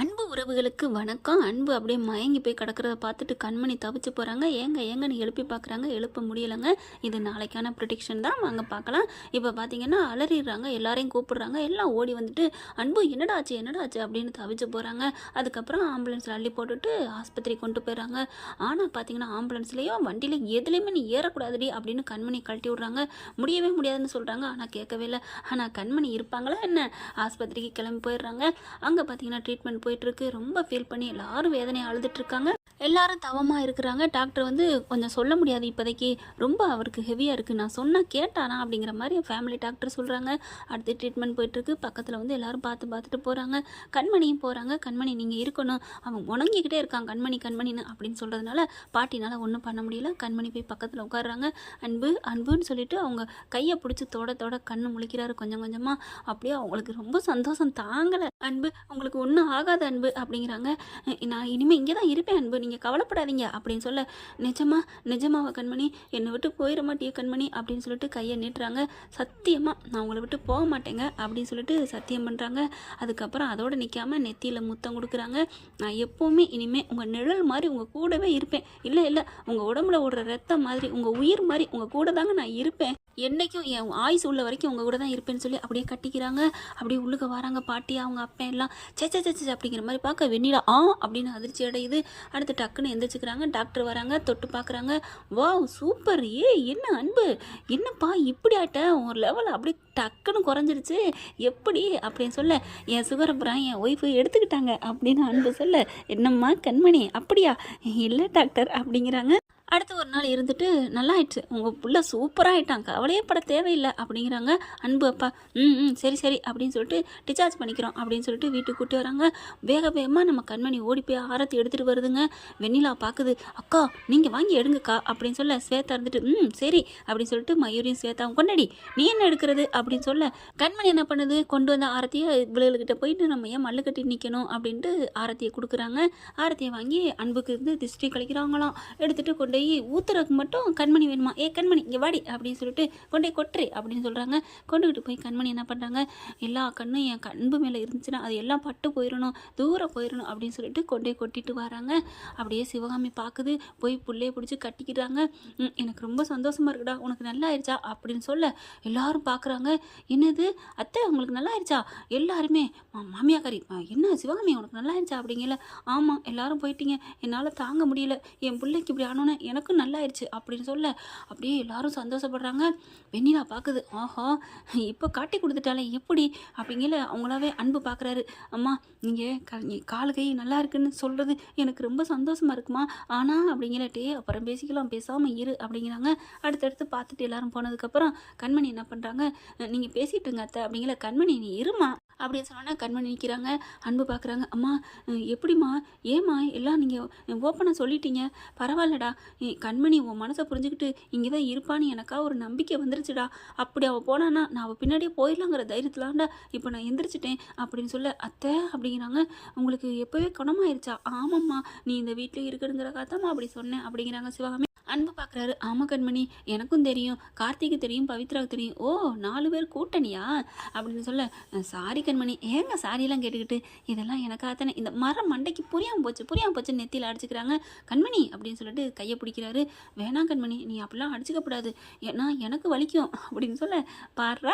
அன்பு உறவுகளுக்கு வணக்கம். அன்பு அப்படியே மயங்கி போய் கிடக்கிறத பார்த்துட்டு கண்மணி தவிச்சு போகிறாங்க ஏங்க ஏங்கன்னு எழுப்பி பார்க்குறாங்க. எழுப்ப முடியலைங்க. இது நாளைக்கான ப்ரொடிக்ஷன் தான். வாங்க பார்க்கலாம். இப்போ பார்த்தீங்கன்னா அலறிடுறாங்க. எல்லாரையும் கூப்பிடுறாங்க. எல்லாம் ஓடி வந்துட்டு அன்பு என்னடா ஆச்சு? என்னடா ஆச்சு? அப்படின்னு தவிச்சு போகிறாங்க அதுக்கப்புறம் ஆம்புலன்ஸில் அள்ளி போட்டுட்டு ஆஸ்பத்திரி கொண்டு போயிடுறாங்க. ஆனால் பார்த்தீங்கன்னா ஆம்புலன்ஸ்லேயோ வண்டியில எதுலேயுமே நீ ஏறக்கூடாதுடி அப்படின்னு கண்மணி கழட்டி விட்றாங்க. முடியவே முடியாதுன்னு சொல்கிறாங்க ஆனால் கேட்கவே இல்லை. ஆனால் கண்மணி இருப்பாங்களா என்ன? ஆஸ்பத்திரிக்கு கிளம்பி போயிடுறாங்க. அங்கே பார்த்தீங்கன்னா ட்ரீட்மெண்ட் போயிட்டுருக்கு ரொம்ப ஃபீல் பண்ணி எல்லாரும் வேதனையை அழுதுட்டு இருக்காங்க. எல்லாரும் தவமாக இருக்கிறாங்க. டாக்டர் வந்து கொஞ்சம் சொல்ல முடியாது. இப்போதைக்கு ரொம்ப அவருக்கு ஹெவியாக இருக்குது நான் சொன்னால் கேட்டானா அப்படிங்கிற மாதிரி ஃபேமிலி டாக்டர் சொல்கிறாங்க அடுத்து ட்ரீட்மெண்ட் போயிட்டுருக்கு. பக்கத்தில் வந்து எல்லாரும் பார்த்து பார்த்துட்டு போகிறாங்க கண்மணியும் போகிறாங்க கண்மணி நீங்கள் இருக்கணும். அவன் உணங்கிக்கிட்டே இருக்கான். கண்மணி கண்மணின்னு அப்படின்னு சொல்கிறதுனால பாட்டினால் ஒன்றும் பண்ண முடியல. கண்மணி போய் பக்கத்தில் உட்காடுறாங்க அன்பு அன்புன்னு சொல்லிட்டு அவங்க கையை பிடிச்சி தோட தோட கண்ணு முழிக்கிறாரு கொஞ்சம் கொஞ்சமாக அப்படியே அவங்களுக்கு ரொம்ப சந்தோஷம் தாங்கலை. அன்பு அவங்களுக்கு ஒன்றும் ஆகாத அன்பு அப்படிங்கிறாங்க. நான் இனிமேல் இங்கே தான் இருப்பேன் அன்பு. நீங்கள் கவலைப்படாதீங்க அப்படின்னு சொல்ல நிஜமா நிஜமாவா கண்மணி என்னை விட்டு போயிட மாட்டிய கண்மணி அப்படின்னு சொல்லிட்டு கையை நீட்டுறாங்க. சத்தியமாக நான் உங்களை விட்டு போக மாட்டேங்க அப்படின்னு சொல்லிட்டு சத்தியம் பண்ணுறாங்க அதுக்கப்புறம் அதோடு நிற்காம நெத்தியில் முத்தம் கொடுக்குறாங்க. நான் எப்போவுமே இனிமேல் உங்கள் நிழல் மாதிரி உங்கள் கூடவே இருப்பேன். இல்லை இல்லை உங்கள் உடம்புல ஓடுற ரத்தம் மாதிரி உங்கள் உயிர் மாதிரி உங்கள் கூட தாங்க நான் இருப்பேன். என்னைக்கும் என் ஆயுசு உள்ள வரைக்கும் உங்கள் கூட தான் இருப்பேன்னு சொல்லி அப்படியே கட்டிக்கிறாங்க. அப்படியே உள்ளுக்க வராங்க பாட்டி அவங்க அப்பா எல்லாம் சே சே சே, அப்படிங்கிற மாதிரி பார்க்க வெண்ணிலா ஆ அப்படின்னு அதிர்ச்சி அடையுது. அடுத்து டக்குன்னு எந்திரிச்சுக்கிறாங்க டாக்டர் வராங்க தொட்டு பார்க்குறாங்க. வாவ் சூப்பர் ஏ என்ன அன்பு? என்னப்பா இப்படி ஆட்டேன் ஒரு லெவல் அப்படி டக்குன்னு குறைஞ்சிருச்சு. எப்படி அப்படின்னு சொல்ல என் சுகரப்புறம் என் ஒய்ஃபு எடுத்துக்கிட்டாங்க அப்படின்னு அன்பு சொல்ல என்னம்மா கண்மணி அப்படியா? இல்லை டாக்டர் அப்படிங்கிறாங்க. அடுத்து ஒரு நாள் இருந்துட்டு நல்லா ஆயிடுச்சு உங்கள் புள்ள சூப்பராக ஆயிட்டான் கவலையே பட தேவையில்லை. அப்படிங்கிறாங்க அன்பு அப்பா. ம் ம். சரி சரி. அப்படின்னு சொல்லிட்டு டிஸ்சார்ஜ் பண்ணிக்கிறோம் அப்படின்னு சொல்லிட்டு வீட்டுக்கு கூட்டி வராங்க. வேக வேகமாக நம்ம கண்மணி ஓடி போய் ஆரத்தி எடுத்துகிட்டு வருதுங்க. வெண்ணிலா பார்க்குது அக்கா நீங்கள் வாங்கி எடுங்கக்கா. அப்படின்னு சொல்ல ஸ்வேதா இருந்துட்டு ம் சரி. அப்படின்னு சொல்லிட்டு மயூரியும் ஸ்வேதாவும் கொண்டாடி நீ என்ன எடுக்கிறது? அப்படின்னு சொல்ல கண்மணி என்ன பண்ணுது? கொண்டு வந்த ஆரத்தியை இவளுகிட்ட போயிட்டு நம்ம ஏன் மல்லு கட்டி நிற்கணும் அப்படின்ட்டு ஆரத்தியை கொடுக்குறாங்க. ஆரத்தியை வாங்கி அன்புக்கு இருந்து திஷ்டி கழிக்கிறாங்களாம். எடுத்துகிட்டு கொண்டு போய் ஊத்துறதுக்கு மட்டும் கண்மணி வேணுமா? ஏ கண்மணி இங்கே வாடி அப்படின்னு சொல்லிட்டு கொண்டே கொட்டுரு கொட்டுறே அப்படின்னு சொல்கிறாங்க கொண்டுக்கிட்டு போய் கண்மணி என்ன பண்ணுறாங்க எல்லா கண்ணும் என் கண்பு மேலே இருந்துச்சுன்னா அது எல்லாம் பட்டு போயிடணும் தூரம் போயிடணும் அப்படின்னு சொல்லிட்டு கொண்டே கொட்டிட்டு வராங்க. அப்படியே சிவகாமி பார்க்குது போய் புள்ளைய பிடிச்சி கட்டிக்கிறாங்க. "ம், எனக்கு ரொம்ப சந்தோஷமாக இருக்குடா உனக்கு நல்லா ஆயிடுச்சா? அப்படின்னு சொல்ல எல்லாரும் பார்க்குறாங்க என்னது? அத்தை உங்களுக்கு நல்லா ஆயிடுச்சா? எல்லாருமே. மாமியாக்காரி என்ன சிவகாமி உனக்கு நல்லா ஆயிடுச்சா? அப்படிங்கல. ஆமாம் எல்லாரும் போயிட்டீங்க. என்னால் தாங்க முடியல. என் பிள்ளைக்கு இப்படி ஆனோன்னே எனக்கும் நல்லாயிருச்சு அப்படின்னு சொல்ல அப்படியே எல்லாரும் சந்தோஷப்படுறாங்க. வெண்ணிலா பார்க்குது. ஆஹா இப்போ காட்டி கொடுத்துட்டாலே எப்படி? அப்படிங்கல அவங்களாவே அன்பு பார்க்குறாரு அம்மா நீங்கள் க நீ கால் கை நல்லா இருக்குன்னு சொல்கிறது எனக்கு ரொம்ப சந்தோஷமாக இருக்குமா? ஆனால் அப்படிங்கிறட்டே அப்புறம் பேசிக்கலாம் பேசாமல் இரு அப்படிங்கிறாங்க. அடுத்தடுத்து பார்த்துட்டு எல்லாரும் போனதுக்கப்புறம் கண்மணி என்ன பண்ணுறாங்க நீங்கள் பேசிட்டுங்க இருங்க அத்தை. அப்படிங்கிற கண்மணி நீ இருமா? அப்படின்னு சொன்னோன்னே கண்மணி நிற்கிறாங்க அன்பு பார்க்குறாங்க. அம்மா எப்படிம்மா? ஏம்மா? எல்லாம் நீங்கள் ஓப்பனாக சொல்லிட்டீங்க. பரவாயில்லடா. கண்மணி உன் மனசை புரிஞ்சுக்கிட்டு இங்கே தான் இருப்பான்னு எனக்கா ஒரு நம்பிக்கை வந்துருச்சுடா. அப்படி அவள் போனான்னா நான் அவள் பின்னாடியே போயிடலாங்கிற தைரியத்திலாண்டா இப்போ நான் எந்திரிச்சிட்டேன் அப்படின்னு சொல்ல அத்தை அப்படிங்கிறாங்க. உங்களுக்கு எப்போவே குணமாயிருச்சா? ஆமாம்மா. நீ இந்த வீட்டில் இருக்குங்கிறக்காகத்தாம்மா அப்படி சொன்னேன் அப்படிங்கிறாங்க சிவகாமி. அன்பு பார்க்குறாரு ஆமாம் கண்மணி. எனக்கும் தெரியும். கார்த்திக்கு தெரியும் பவித்ராவுக்கு தெரியும். ஓ நாலு பேர் கூட்டணியா? அப்படின்னு சொல்ல சாரி கண்மணி. ஏங்க சாரியெல்லாம் கேட்டுக்கிட்டு? இதெல்லாம் எனக்காகத்தானே இந்த மரம் மண்டைக்கு புரியாமல் போச்சு. புரியாமல் போச்சு நெத்தியில் அடிச்சுக்கிறாங்க கண்மணி. அப்படின்னு சொல்லிட்டு கையை பிடிக்கிறாரு. வேணாம் கண்மணி. நீ அப்படிலாம் அடிச்சுக்கப்படாது. ஏன்னா எனக்கு வலிக்கும். அப்படின்னு சொல்ல பாடுறா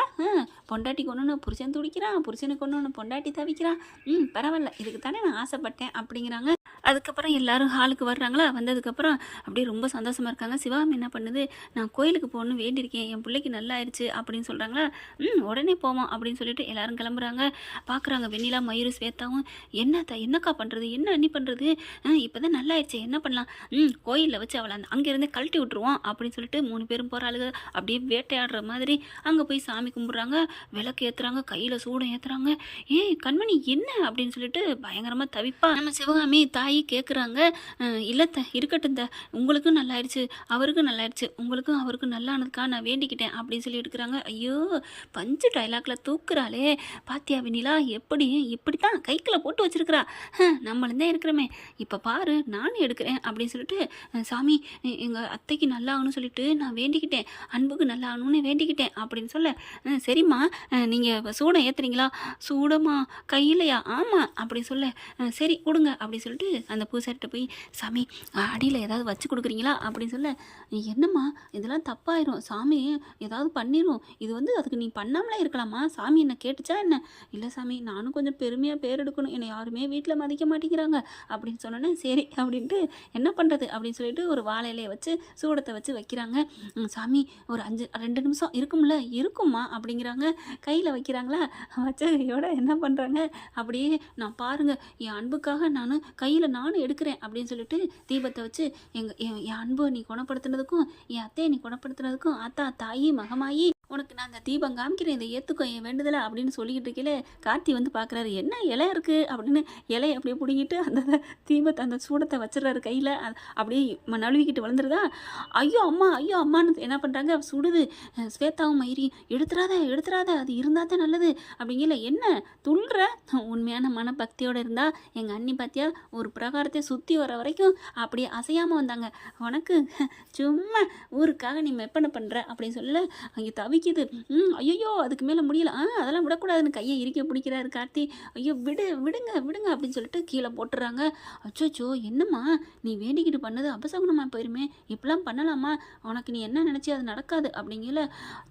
பொண்டாட்டி ஒன்று புருஷன் துடிக்கிறான். புருஷனுக்கு ஒன்று பொண்டாட்டி தவிக்கிறான். ம் பரவாயில்ல. இதுக்கு தானே நான் ஆசைப்பட்டேன். அப்படிங்கிறாங்க. அதுக்கப்புறம் எல்லாரும் ஹாலுக்கு வர்றாங்களா? வந்ததுக்கப்புறம் அப்படியே ரொம்ப சந்தோஷம் இருக்காங்க. சிவகாமி என்ன பண்ணுது? நான் கோயிலுக்கு போகணும்னு வேண்டியிருக்கேன். என் பிள்ளைக்கு நல்லா ஆயிடுச்சு அப்படின்னு சொல்கிறாங்களா ம் உடனே போவோம் அப்படின்னு சொல்லிட்டு எல்லாரும் கிளம்புறாங்க. பார்க்குறாங்க வெண்ணிலா மயூர் ஸ்வேத்தாவும் என்ன என்னக்கா பண்ணுறது என்ன அண்ணி பண்ணுறது இப்போ தான் நல்லா ஆயிடுச்சு என்ன பண்ணலாம்? ம் கோயிலில் வச்சு அவளை அந்த அங்கேருந்து கழட்டி விட்ருவோம் அப்படின்னு சொல்லிட்டு மூணு பேரும் போகிறாளுங்க அப்படியே வேட்டையாடுற மாதிரி அங்கே போய் சாமி கும்பிட்றாங்க. விளக்கு ஏற்றுறாங்க கையில் சூடம் ஏற்றுறாங்க ஏ கண்மணி என்ன? அப்படின்னு சொல்லிட்டு பயங்கரமாக தவிப்பா. நம்ம சிவகாமி தாயி கேட்குறாங்க இல்லை த இருக்கட்டும் த உங்களுக்கும் நல்லா நல்லாயிடுச்சு அவருக்கும் நல்லாயிடுச்சு உங்களுக்கும் அவருக்கும் நல்லானதுக்கா நான் வேண்டிக்கிட்டேன் அப்படின்னு சொல்லி எடுக்கிறாங்க. ஐயோ பஞ்சு டைலாக்ல தூக்குறாளே. பாத்தியா வினிலா எப்படி இப்படி தான் கைக்கில் போட்டு வச்சிருக்கிறா. நம்மளும் தான் இருக்கிறோமே. இப்போ பாரு நானும் எடுக்கிறேன் அப்படின்னு சொல்லிட்டு சாமி எங்கள் அத்தைக்கு நல்லா ஆகணும்னு சொல்லிட்டு நான் வேண்டிக்கிட்டேன். அன்புக்கு நல்லா ஆகணும்னு வேண்டிக்கிட்டேன் அப்படின்னு சொல்ல சரிம்மா நீங்கள் சூடம் ஏற்றுறீங்களா சூடமா கையிலையா? ஆமாம் அப்படி சொல்ல சரி கொடுங்க அப்படி சொல்லிட்டு அந்த பூசாரிட்ட போய் சாமி அடியில் ஏதாவது வச்சு கொடுக்குறீங்களா? அப்படின்னு சொல்ல என்னம்மா? இதெல்லாம் தப்பாயிரும். சாமி ஏதாவது பண்ணிடும் இது வந்து அதுக்கு நீ பண்ணாமலே இருக்கலாமா? சாமி என்ன கேட்டுச்சா என்ன? இல்லை சாமி நானும் கொஞ்சம் பெருமையாக பேர் எடுக்கணும். என்னை யாருமே வீட்டில் மதிக்க மாட்டேங்கிறாங்க. அப்படின்னு சொன்னோன்னே சரி அப்படின்ட்டு என்ன பண்ணுறது அப்படின்னு சொல்லிட்டு ஒரு வாழை இலையை வச்சு சூடத்தை வச்சு வைக்கிறாங்க. சாமி ஒரு அஞ்சு ரெண்டு நிமிஷம் இருக்கும்ல? இருக்கும்மா? அப்படிங்கிறாங்க. கையில் வைக்கிறாங்களா? வச்ச கையோட என்ன பண்ணுறாங்க அப்படியே நான் பாருங்கள் என் அன்புக்காக நான் கையில் நானும் எடுக்கிறேன். அப்படின்னு சொல்லிட்டு தீபத்தை வச்சு எங்கள் என் என் நீ குணப்படுத்துனதுக்கும் என் அத்தையை நீ குணப்படுத்துனதுக்கும் அத்தா தாயி மகமாயி உனக்கு நான் அந்த தீபம் காமிக்கிறேன் இதை ஏற்றுக்கோ என் வேண்டுதலை அப்படின்னு சொல்லிக்கிட்டு இருக்கீங்களே கார்த்தி வந்து பார்க்குறாரு என்ன இலை இருக்குது அப்படின்னு இலையை அப்படியே பிடிங்கிட்டு அந்த தீபத்தை அந்த சூடத்தை வச்சிடறாரு கையில். அப்படியே ம- நழுவிக்கிட்டு வளர்ந்துருதா? ஐயோ அம்மா ஐயோ அம்மான்னு என்ன பண்ணுறாங்க சுடுது. ஸ்வேதாவும் மயிரி எடுத்துடாத எடுத்துடாத அது இருந்தால் தான் நல்லது. அப்படிங்கல என்ன? துள்ளுற? உண்மையான மனபக்தியோடு இருந்தால் எங்கள் அண்ணி பார்த்தியா ஒரு பிரகாரத்தை சுற்றி வர வரைக்கும் அப்படியே அசையாமல் வந்தாங்க. உனக்கு சும்மா ஊருக்காக நீ மெப்பனை பண்ணுற அப்படின்னு சொல்ல அங்கே தவி பிடிக்குது. ம் ஐயோ அதுக்கு மேலே முடியல. ஆ அதெல்லாம் விடக்கூடாதுன்னு கையை இறுக்கி பிடிக்கிறாரு கார்த்தி. ஐயோ விடு விடுங்க விடுங்க அப்படின்னு சொல்லிட்டு கீழே போட்டுறாங்க. அச்சோச்சோ என்னம்மா? நீ வேண்டிக்கிட்டு பண்ணது அபசகுனமாக போயிருமே. இப்படிலாம் பண்ணலாமா? உனக்கு நீ என்ன நினச்சி அது நடக்காது அப்படிங்கல.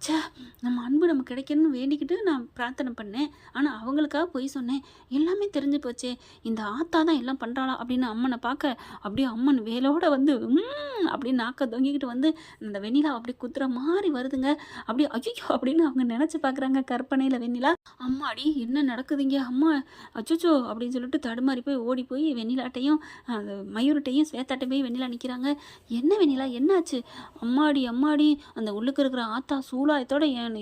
ச்சே நம்ம அன்பு நமக்கு கிடைக்கணும்னு வேண்டிக்கிட்டு நான் பிரார்த்தனை பண்ணேன். ஆனால் அவங்களுக்காக போய் சொன்னேன். எல்லாமே தெரிஞ்சு போச்சே. இந்த ஆத்தா தான் எல்லாம் பண்ணுறாளா அப்படின்னு அம்மனை பார்க்க அப்படியே அம்மன் வேலோட வந்து ம் அப்படின்னு நாக்க தொங்கிக்கிட்டு வந்து அந்த வெண்ணிலா அப்படியே குத்துற மாதிரி வருதுங்க. அப்படியே ஐயோ அப்படின்னு அவங்க நினச்சி பார்க்குறாங்க கற்பனையில் வெண்ணிலா. அம்மாடி என்ன நடக்குதுங்க? அம்மா அச்சோச்சோ அப்படின்னு சொல்லிட்டு தடுமாறி போய் ஓடி போய் வெண்ணிலாட்டையும் அந்த மயூர்கிட்டையும் ஸ்வேதாட்டையும் போய் வெண்ணிலா நிற்கிறாங்க என்ன வெண்ணிலா என்னாச்சு? அம்மாடி அம்மாடி அந்த உள்ளுக்கு இருக்கிற ஆத்தா சூலாயத்தோட என்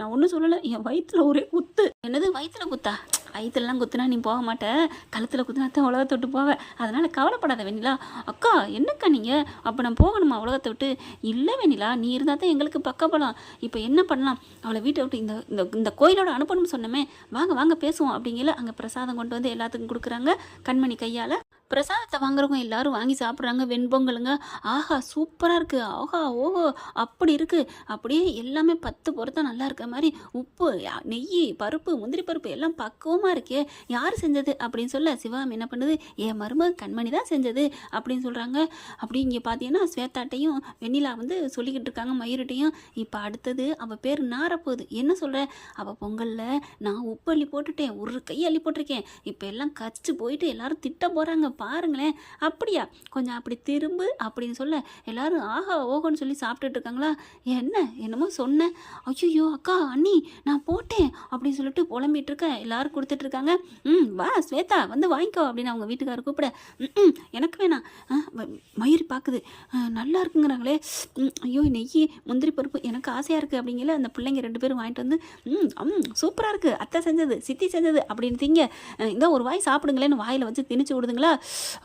நான் ஒன்றும் சொல்லலை என் வயிற்றுல ஒரே குத்து. என்னது வயிற்றுல குத்தா? கயிற்றுலாம் குத்துனா நீ போக மாட்ட. கழுத்தில் குத்துனா தான் உலகத்தை விட்டு போவ. அதனால் கவலைப்படாத வெண்ணிலா. அக்கா என்னக்கா நீங்கள் அப்போ நான் போகணுமா உலகத்தை விட்டு? இல்லை வெண்ணிலா நீ இருந்தால் தான் எங்களுக்கு பக்கபலம் இப்போ என்ன பண்ணலாம்? அவளை வீட்டை விட்டு இந்த இந்த இந்த கோயிலோட அனுப்பணும்னு சொன்னமே. வாங்க வாங்க பேசுவோம் அப்படிங்கல அங்கே பிரசாதம் கொண்டு வந்து எல்லாத்துக்கும் கொடுக்குறாங்க கண்மணி கையால். பிரசாதத்தை வாங்குறவங்க எல்லாரும் வாங்கி சாப்பிட்றாங்க. வெண்பொங்கலுங்க. ஆஹா சூப்பராக இருக்குது ஆஹா ஓஹோ அப்படி இருக்குது அப்படியே எல்லாமே பத்து பொருத்தம் நல்லா இருக்க மாதிரி உப்பு யா- நெய் பருப்பு முந்திரி பருப்பு எல்லாம் பக்குவமாக இருக்கே. யார் செஞ்சது? அப்படின்னு சொல்ல சிவாம் என்ன பண்ணுது? என் மருமக கண்மணி தான் செஞ்சது அப்படின்னு சொல்கிறாங்க அப்படி இங்கே பார்த்தீங்கன்னா ஸ்வேதாட்டையும் வெண்ணிலா வந்து சொல்லிக்கிட்டு இருக்காங்க மயூர்கிட்டையும் இப்போ அடுத்தது அவள் பேர் நாரப்போகுது என்ன சொல்கிற அவள் பொங்கலில் நான் உப்பு அள்ளி போட்டுட்டேன். ஒரு கை அள்ளி போட்டிருக்கேன். இப்போ எல்லாம் கச்சு போயிட்டு எல்லாரும் திட்ட போகிறாங்க பாருங்களேன். அப்படியா? கொஞ்சம் அப்படி திரும்பு அப்படின்னு சொல்ல எல்லாரும் ஆஹா ஓகோன்னு சொல்லி சாப்பிட்டுட்டு இருக்காங்களா? என்ன? என்னமோ சொன்னேன். ஐயோ அக்கா அண்ணி நான் போட்டேன் அப்படின்னு சொல்லிட்டு புலம்பிட்டு இருக்கேன் எல்லாரும் கொடுத்துட்டு இருக்காங்க. ம் வா ஸ்வேதா வந்து வாங்கிக்கோ அப்படின்னு அவங்க வீட்டுக்காரர் கூப்பிட ம் எனக்கு வேணாம். ஆ, மயூரி பார்க்குது நல்லா இருக்குங்கிறாங்களே. ஐயோ நெய் முந்திரி பருப்பு எனக்கு ஆசையாக இருக்குது அப்படிங்கல அந்த பிள்ளைங்க ரெண்டு பேரும் வாங்கிட்டு வந்து ம் ம் சூப்பராக இருக்குது அத்தை செஞ்சது சித்தி செஞ்சது அப்படின்னு திங்க இந்த ஒரு வாய் சாப்பிடுங்களேன்னு வாயில் வச்சு திணிச்சு விடுதுங்களா?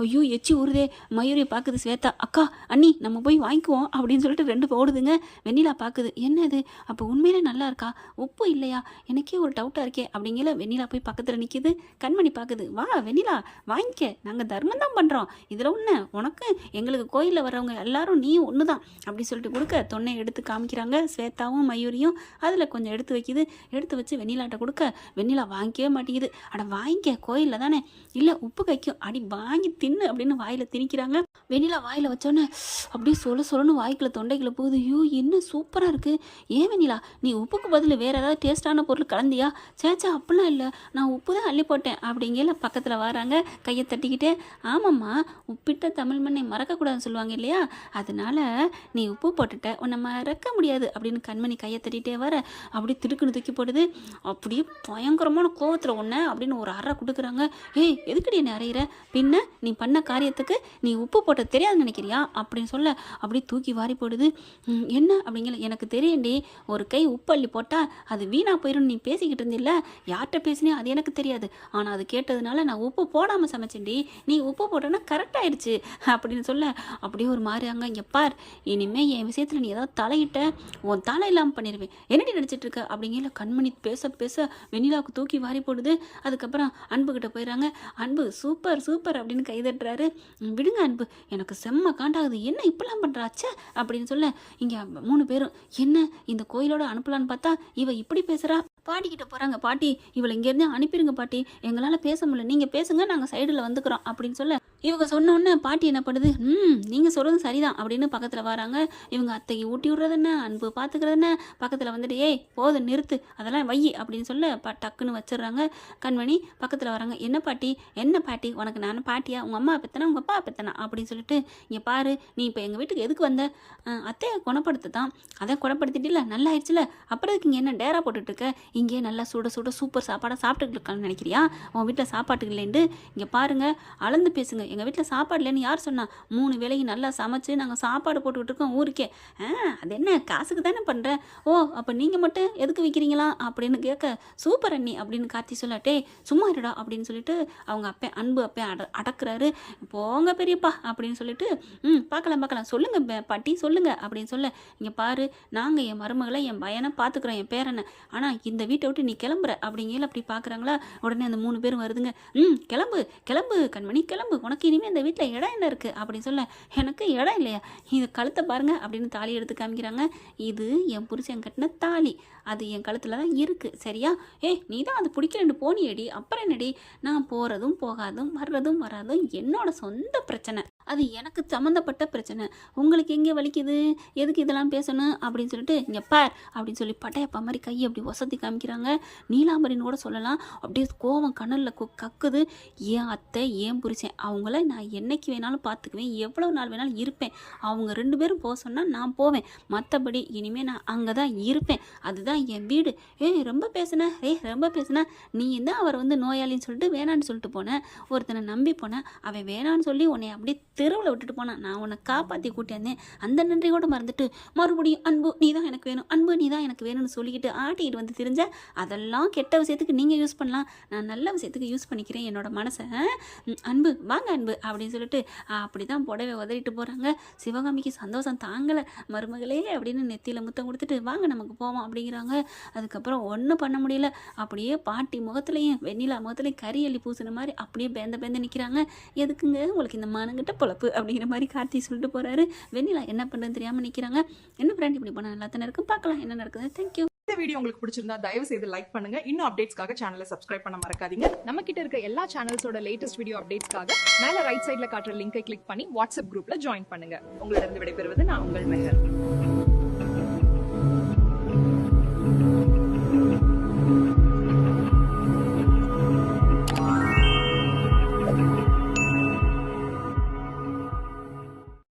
ஐயோ எச்சி ஊறுதே மயூரியை பார்க்குது ஸ்வேதா. அக்கா அண்ணி நம்ம போய் வாங்கிக்குவோம் அப்படின்னு சொல்லிட்டு ரெண்டு ஓடுதுங்க வெண்ணிலா பார்க்குது என்ன இது அப்போ உண்மையிலே நல்லா இருக்கா? உப்பு இல்லையா? எனக்கே ஒரு டவுட்டாக இருக்கே அப்படிங்கல வெண்ணிலா போய் பக்கத்தில் நிற்கிது கண்மணி பார்க்குது வா வெண்ணிலா வாங்கிக்க. நாங்கள் தர்மம் தான் பண்ணுறோம் இதில் ஒன்று உனக்கு எங்களுக்கு கோயிலில் வர்றவங்க எல்லாரும் நீ ஒன்று தான் அப்படி சொல்லிட்டு கொடுக்க தொன்னை எடுத்து காமிக்கிறாங்க ஸ்வேதாவும் மயூரியும். அதில் கொஞ்சம் எடுத்து வைக்குது. எடுத்து வச்சு வெண்ணிலாட்ட கொடுக்க வெண்ணிலா வாங்கிக்கவே மாட்டேங்குது. அட வாங்கிக்க. கோயிலில் தானே. இல்லை உப்பு கைக்கும். அடி வா வாங்கி தின்னு அப்படின்னு வாயில் திணிக்கிறாங்க. வெண்ணிலா வாயில் வச்சோன்னே அப்படியே சொல்ல சொல்லணும் வாய்க்குள்ள தொண்டைக்குள்ள போகுது. ஐயோ என்ன சூப்பராக இருக்குது ஏன் வெண்ணிலா நீ உப்புக்கு பதில் வேறு ஏதாவது டேஸ்டான பொருள் கலந்தியா? சேச்சா அப்படிலாம் இல்லை. நான் உப்பு தான் அள்ளி போட்டேன். அப்படிங்கல பக்கத்தில் வராங்க. கையை தட்டிக்கிட்டே ஆமாம்மா உப்பிட்ட தமிழ் மண்ணை மறக்கக்கூடாதுன்னு சொல்லுவாங்க இல்லையா? அதனால நீ உப்பு போட்டுட்ட. உன்னை மறக்க முடியாது. அப்படின்னு கண்மணி கையை தட்டிகிட்டே வர அப்படியே திடுக்குன்னு தூக்கி போடுது. அப்படியே பயங்கரமான கோவத்தில் ஒன்று அப்படின்னு ஒரு அறை கொடுக்குறாங்க. ஏய் எதுக்கடி என்ன அறையிற? பின்ன நீ பண்ண காரியத்துக்கு நீ உப்பு போட்ட தெரியாது நினைக்கிறியா? அப்படின்னு சொல்ல அப்படியே தூக்கி வாரி போடுது. என்ன அப்படிங்கல எனக்கு தெரியும்டி. ஒரு கை உப்பு அள்ளி போட்டால் அது வீணாக போயிடும் நீ பேசிக்கிட்டு இருந்தில்ல? யார்கிட்ட பேசினே அது எனக்கு தெரியாது. ஆனால் அது கேட்டதுனால நான் உப்பு போடாமல் சமைச்சேன்டி. நீ உப்பு போட்டோன்னா கரெக்டாகிடுச்சு அப்படின்னு சொல்ல அப்படியே ஒரு மாதிரி அங்கே இங்கே பார். இனிமேல் என் விஷயத்தில் நீ ஏதாவது தலையிட்ட உன் தலை இல்லாமல் பண்ணிடுவேன் என்னடி நடிச்சிட்டு இருக்க? அப்படிங்கிற கண்மணி பேச பேச வெண்ணிலாவுக்கு தூக்கி வாரி போடுது. அதுக்கப்புறம் அன்புக்கிட்ட போயிடுறாங்க அன்பு சூப்பர் சூப்பர் அப்படின்னு கைதட்டுறாரு. விடுங்க அன்பு எனக்கு செம்ம காண்டாகுது. என்ன இப்படிலாம் பண்ணுறாச்சே அப்படின்னு சொல்ல இங்கே மூணு பேரும் என்ன இந்த கோயிலோட அனுப்பலான்னு பார்த்தா இவ இப்படி பேசுகிறா பாட்டிக்கிட்ட போகிறாங்க பாட்டி இவளை இங்கேருந்து அனுப்பிடுங்க பாட்டி. எங்களால் பேச முடியல. நீங்கள் பேசுங்க நாங்கள் சைடில் வந்துக்கிறோம் அப்படின்னு சொல்ல இவங்க சொன்னோன்னே பாட்டி என்ன பண்ணுது? ம் நீங்கள் சொல்கிறது சரிதான் அப்படின்னு பக்கத்தில் வராங்க. இவங்க அத்தைக்கு ஊட்டி விடுறது என்ன? அன்பு பார்த்துக்கிறது என்ன? பக்கத்தில் வந்துட்டு ஏய் போதும் நிறுத்து. அதெல்லாம் வை அப்படின்னு சொல்ல ப டக்குன்னு வச்சிடுறாங்க. கண்மணி பக்கத்தில் வராங்க. என்ன பாட்டி? என்ன பாட்டி? உனக்கு நான் பாட்டியா? உங்கள் அம்மா பெத்தனா? உங்கள் அப்பா பெத்தனா? அப்படின்னு சொல்லிட்டு இங்கே பாரு நீ இப்போ எங்கள் வீட்டுக்கு எதுக்கு வந்த? அத்தையை குணப்படுத்து தான் அதை குணப்படுத்திட்டில்ல நல்லா ஆயிடுச்சுல அப்புறம் இங்கே என்ன டேரா போட்டுட்ருக்க இங்கே இங்கேயே நல்லா சுட சுட சூப்பர் சாப்பாடாக சாப்பிட்டுட்டு இருக்கான்னு நினைக்கிறியா? உன் வீட்டில் சாப்பாட்டுக்கு இல்லைன்ட்டு இங்கே பாருங்கள் அளந்து பேசுங்க. எங்கள் வீட்டில் சாப்பாடு இல்லைன்னு யார் சொன்னா? மூணு வேளைக்கு நல்லா சமைச்சு நாங்கள் சாப்பாடு போட்டுக்கிட்டு இருக்கோம் ஊருக்கே. ஆ அது என்ன? காசுக்கு தானே பண்ணுறேன் ஓ அப்போ நீங்கள் மட்டும் எதுக்கு விற்கிறீங்களா அப்படின்னு கேட்க சூப்பர் அண்ணி அப்படின்னு கார்த்தி சொல்லாட்டே சும்மா இருடா அப்படின்னு சொல்லிட்டு அவங்க அப்பே அன்பு அப்பே அட அடக்குறாரு. போங்க பெரியப்பா அப்படின்னு சொல்லிட்டு ம் பார்க்கலாம் பார்க்கலாம் சொல்லுங்கள் பாட்டி சொல்லுங்கள் அப்படின்னு சொல்ல இங்கே பாரு நாங்கள் என் மருமகளை என் பையனை பார்த்துக்குறோம் என் பேரனை. ஆனால் இந்த இந்த வீட்டை விட்டு நீ கிளம்புற அப்படிங்கிற அப்படி பார்க்குறாங்களா உடனே அந்த மூணு பேரும் வருதுங்க. ம் கிளம்பு கிளம்பு கண்மணி கிளம்பு. உனக்கு இனிமேல் இந்த வீட்டில் இடம் என்ன இருக்குது அப்படின்னு சொல்ல எனக்கு இடம் இல்லையா? இது கழுத்தை பாருங்க அப்படின்னு தாலி எடுத்து காமிக்கிறாங்க. இது என் புருஷன் கட்டின தாலி. அது என் கழுத்தில் தான் இருக்குது சரியா? ஏ நீ தான் அது பிடிக்கலன்னு போனியடி. அப்புறம் என்னடி? நான் போகிறதும் போகாதும் வர்றதும் வராதும் என்னோட சொந்த பிரச்சனை. அது எனக்கு சம்மந்தப்பட்ட பிரச்சனை. உங்களுக்கு எங்கே வலிக்குது? எதுக்கு இதெல்லாம் பேசணும்? அப்படின்னு சொல்லிட்டு இங்கே பார் அப்படின்னு சொல்லி பட்டையப்பா மாதிரி கையை அப்படி வசதி காமிக்கிறாங்க. நீலாம்பரின்னு கூட சொல்லலாம். அப்படியே கோவம் கணலில் கக்குது. ஏன் அத்தை ஏன் புரிச்சேன் அவங்கள நான் என்னைக்கு வேணாலும் பார்த்துக்குவேன் எவ்வளோ நாள் வேணாலும் இருப்பேன். அவங்க ரெண்டு பேரும் போக சொன்னால் நான் போவேன். மற்றபடி இனிமேல் நான் அங்கே தான் இருப்பேன். அதுதான் என் வீடு. ஏய் ரொம்ப பேசுன. ஏய் ரொம்ப பேசுன. நீ தான் அவர் வந்து நோயாளின்னு சொல்லிட்டு வேணான்னு சொல்லிட்டு போனேன் ஒருத்தனை நம்பி போனேன் அவன் வேணான்னு சொல்லி உன்னை அப்படியே தெருவில் விட்டுட்டு போனான். நான் உன்னை காப்பாற்றி கூட்டியிருந்தேன் அந்த நன்றி கூட மறந்துட்டு மறுபடியும் அன்பு நீ தான் எனக்கு வேணும். அன்பு நீ தான் எனக்கு வேணும்னு சொல்லிக்கிட்டு ஆட்டிக்கிட்டு வந்து தெரிஞ்ச அதெல்லாம் கெட்ட விஷயத்துக்கு நீங்கள் யூஸ் பண்ணலாம். நான் நல்ல விஷயத்துக்கு யூஸ் பண்ணிக்கிறேன் என்னோட மனசை. அன்பு வாங்க அன்பு அப்படின்னு சொல்லிட்டு அப்படி தான் புடவை உதறிட்டு போகிறாங்க சிவகாமிக்கு சந்தோஷம் தாங்கலை. மருமகளே அப்படின்னு நெத்தியில் முத்தம் கொடுத்துட்டு வாங்க நமக்கு போவோம் அப்படிங்கிறாங்க. அதுக்கப்புறம் ஒன்றும் பண்ண முடியல. அப்படியே பாட்டி முகத்துலையும் வெண்ணிலா முகத்துலையும் கறி அள்ளி பூசின மாதிரி அப்படியே பேந்த பேந்த நிற்கிறாங்க எதுக்குங்க? உங்களுக்கு இந்த மானங்கிட்ட பொழப்பு அப்படிங்கிற மாதிரி கார்த்தி சொல்லிட்டு போகிறாரு வெண்ணிலா என்ன பண்ணுறதுன்னு தெரியாமல் நிற்கிறாங்க என்ன ஃப்ரெண்ட் இப்படி பண்ண? நல்லா தானே இருக்கும்? பார்க்கலாம் என்ன நடக்குது. தேங்க்யூ இந்த வீடியோ உங்களுக்கு பிடிச்சிருந்தா தயவு செய்து லைக் பண்ணுங்க. இன்னும் அப்டேட்ஸ்க்காக சேனலை சப்ஸ்கிரைப் பண்ண மறக்காதீங்க. நம்ம கிட்ட இருக்க எல்லா சேனல்ஸோட லேட்டஸ்ட் வீடியோ அப்டேட்ஸ்க்காக மேல ரைட் சைடுல காட்டுற லிங்கை கிளிக் பண்ணி வாட்ஸ்அப் குரூப்ல ஜாயின் பண்ணுங்க. உங்களிடம் விடைபெறுவது நான் உங்கள் மெஹர்.